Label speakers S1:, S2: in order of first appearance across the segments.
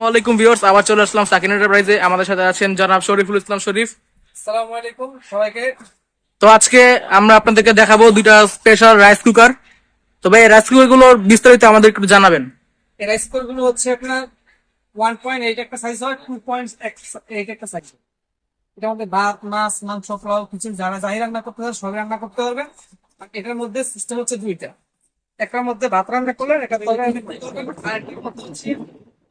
S1: ওয়ালাইকুম ভিউয়ার্স আবার চলে আসলাম সাকিন এন্টারপ্রাইজে। আমাদের সাথে আছেন জনাব শরীফুল ইসলাম শরীফ।
S2: আসসালামু আলাইকুম সবাইকে।
S1: তো আজকে আমরা আপনাদেরকে দেখাবো দুইটা স্পেশাল রাইস কুকার তো ভাই রাইস কুকারগুলোর বিস্তারিত আমাদের একটু জানাবেন।
S2: এই রাইস কুকারগুলো হচ্ছে আপনার ওয়ান পয়েন্ট এইট একটা সাইজ হয় টু পয়েন্ট এইট একটা সাইজ এটার মধ্যে ভাত মাছ মাংস পোলাও কিছু যারা যাই রান্না করতে পারবে সবাই রান্না করতে পারবে আর এটার মধ্যে সিস্টেম হচ্ছে দুইটা। একটার মধ্যে ভাত রান্না করলেন একটা তরকারি আর একটার মধ্যে হচ্ছে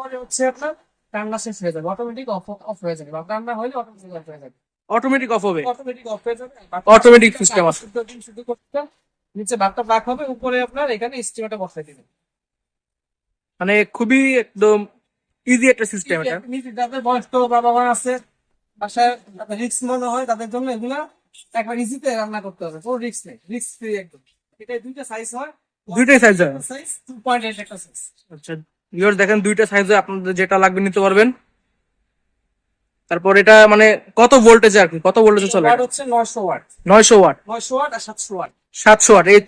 S2: পরে হচ্ছে আপনার রান্না শেষ হয়ে যাবে অটোমেটিক অফ অফ হয়ে যাবে রান্না হলে অটোমেটিক অফ হয়ে যাবে।
S1: অটোমেটিক অফ হবে?
S2: অটোমেটিক অফ হয়ে যাবে
S1: Automatic system আছে।
S2: শুধু করতে নিচে ভাতটা পাক হবে উপরে আপনার এখানে স্টিমারটা বসাই দিবেন।
S1: মানে খুবই একদম ইজি একটা সিস্টেম এটা।
S2: নিজে যাদের বয়স্ক বাবা মা আছে বাসায় রিক্স মনে হয় তাদের জন্য এগুলা একবার ইজিতে রান্না করতে হবে কোনো রিক্স নেই রিক্স ফ্রি একদম। এটা দুইটা সাইজ হয়
S1: দুইটাই সাইজ হয়।
S2: সাইজ টু পয়েন্ট এইট একটা সাইজ
S1: আচ্ছা। ভিউয়ার্স দেখেন দুইটা সাইজে আপনাদের যেটা লাগবে নিতে পারবেন। তারপর এটা মানে কত ভোল্টেজে আর কি? কত ভোল্টেজে চলে?
S2: ওয়াট হচ্ছে নয়শো ওয়াট
S1: নয়শো ওয়াট
S2: নয়শো ওয়াট আর সাতশো ওয়াট
S1: সাতশো ওয়াট এই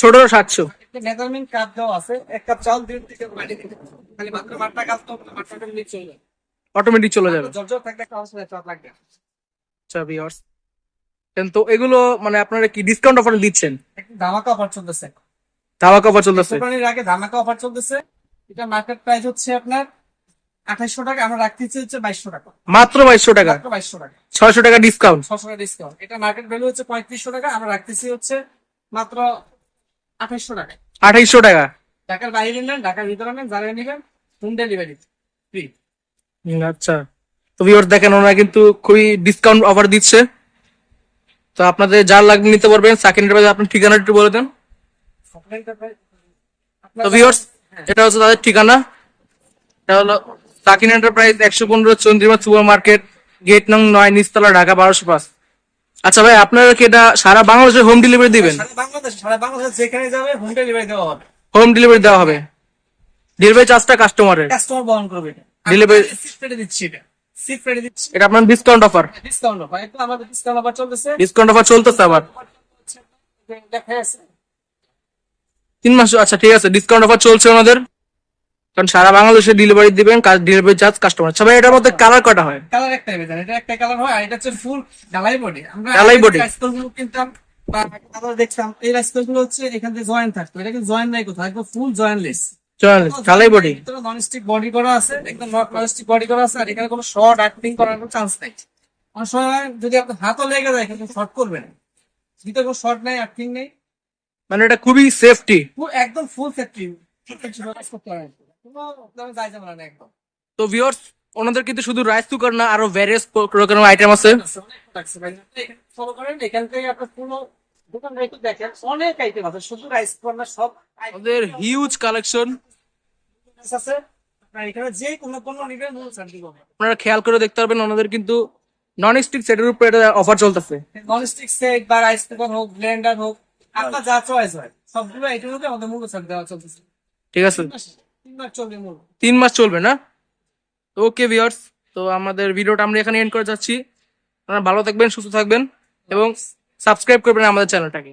S1: ছোট সাতশো।
S2: একটা মেজারমেন্ট কাপ দেওয়া আছে। এক কাপ চাল দিন থেকে দিতে খালি মাত্র মাঠটা কাপ তো নিচে চলে যাবে।
S1: অটোমেটিক চলে যাবে।
S2: জর্জর থাকলে একটা অবস্থা চাপ লাগবে
S1: আচ্ছা ভিউয়ার্স তো এগুলো মানে আপনারা কি ডিসকাউন্ট অফার দিচ্ছেন?
S2: ধামাকা অফার চলতেছে।
S1: ধামাকা অফার চলতেছে।
S2: আগে ধামাকা অফার চলতেছে। এটা মার্কেট প্রাইস হচ্ছে আপনার আঠাইশশো টাকা আমরা রাখতেছি হচ্ছে বাইশশো টাকা।
S1: মাত্র বাইশশো টাকা?
S2: মাত্র বাইশশো টাকা।
S1: ছয়শো টাকা ডিসকাউন্ট
S2: ছশো টাকা ডিসকাউন্ট এটা মার্কেট ভ্যালু হচ্ছে পঁয়ত্রিশশো টাকা আমরা রাখতেছি হচ্ছে মাত্র আঠাইশশো টাকা।
S1: আঠাইশশো টাকা?
S2: ঢাকার বাইরে নেন ঢাকার ভিতরে নেন যারা নেবেন হোম ডেলিভারি ফ্রি
S1: আচ্ছা। তো ভিউয়ার্স দেখেন ওনারা কিন্তু খুবই ডিসকাউন্ট অফার দিচ্ছে। তো আপনাদের যার লাগবে নিতে পারবেন। সাকিন এন্টারপ্রাইজ আপনার ঠিকানা একটু বলে দেন। তো ভিউয়ার্স এটা হচ্ছে তাদের ঠিকানা। এটা হলো সাকিন এন্টারপ্রাইজ একশো পনেরো চন্দ্রিমা সুপার মার্কেট গেট নং নয় নিচতলা ঢাকা বারোশো পাঁচ। আচ্ছা ভাই আপনারা কি এটা সারা বাংলাদেশে হোম ডেলিভারি দিবেন?
S2: সারা বাংলাদেশ যেখানে যাবে হোম ডেলিভারি দেওয়া হবে।
S1: হোম ডেলিভারি দেওয়া হবে। ডেলিভারি চার্জটা কাস্টমারের
S2: কাস্টমার বহন করবে
S1: Delivery-
S2: সিফট দিচ্ছি এটা। সিফট দিচ্ছি।
S1: এটা আপনার ডিসকাউন্ট অফার
S2: ডিসকাউন্ট হয় একটু আমাদের ডিসকাউন্ট অফার চলতেছে।
S1: ডিসকাউন্ট অফার চলতেছে আবার।
S2: দেখা আছে
S1: তিন মাস আচ্ছা ঠিক আছে ডিসকাউন্ট অফার চলছে ওনাদের। কারণ সারা বাংলাদেশে ডেলিভারি দিবেন ডেলিভারি চার্জ কাস্টমার সবাই এটার মধ্যে কালার কটা হয়?
S2: কালার একটাই বেজান এটা একটা কালার হয় আর এটা হচ্ছে ফুল ডালাই বডি আমরা
S1: ঢালাই body।
S2: রাইসকলগুলো কিনতাম বা কালার দেখতাম এই রাইসকলগুলো হচ্ছে এখান থেকে জয়েন্ট থাকতো এটা কিন্তু জয়েন্ট নাই কোথাও একদম ফুল জয়েন্টলেস
S1: চল কালাই বডি
S2: নন স্টিক বডি করা আছে একদম নন স্টিক বডি করা আছে আর এখানে কোনো শর্ট আর্টিং করার কোনো চান্স নাই। অনেক সময় যদি আপনার হাতও লেগে যায় কিন্তু শর্ট করবে না। ভিতরে কোনো শর্ট নাই আর্টিং নেই।
S1: মানে এটা খুবই সেফটি
S2: একদম ফুল সেফটি
S1: তো ভিউয়ার্স ওনাদের কিন্তু শুধু রাইস কুকার না আরও ভ্যারিয়াস রকমের আইটেম আছে।
S2: ফলো করেন এখান থেকে আপনার পুরো দোকানটা একটু দেখেন অনেক আইটেম আছে। শুধু রাইস কর্নার সব
S1: ওদের হিউজ কালেকশন
S2: আছে। আপনার এখানে যে কোনো কোনো নিবেন মূল শান্তি পাবেন।
S1: আপনারা খেয়াল করে দেখতে পারবেন ওনাদের কিন্তু নন স্টিক সেটের উপরে এটা অফার চলতেছে।
S2: ননস্টিক সেট বা রাইস কুকার হোক ব্লেন্ডার হোক আপনার যা চয়েস হয়। সবগুলো আইটেম হতে আমাদের মূল ছাড় দেওয়া চলতেছে।
S1: ঠিক আছে।
S2: তিন মাস চলবে মূল।
S1: তিন মাস চলবে না? ওকে ভিউয়ার্স তো আমাদের ভিডিওটা আমরা এখানে এন্ড করে যাচ্ছি। আপনারা ভালো থাকবেন সুস্থ থাকবেন এবং সাবস্ক্রাইব করবেন আমাদের চ্যানেলটাকে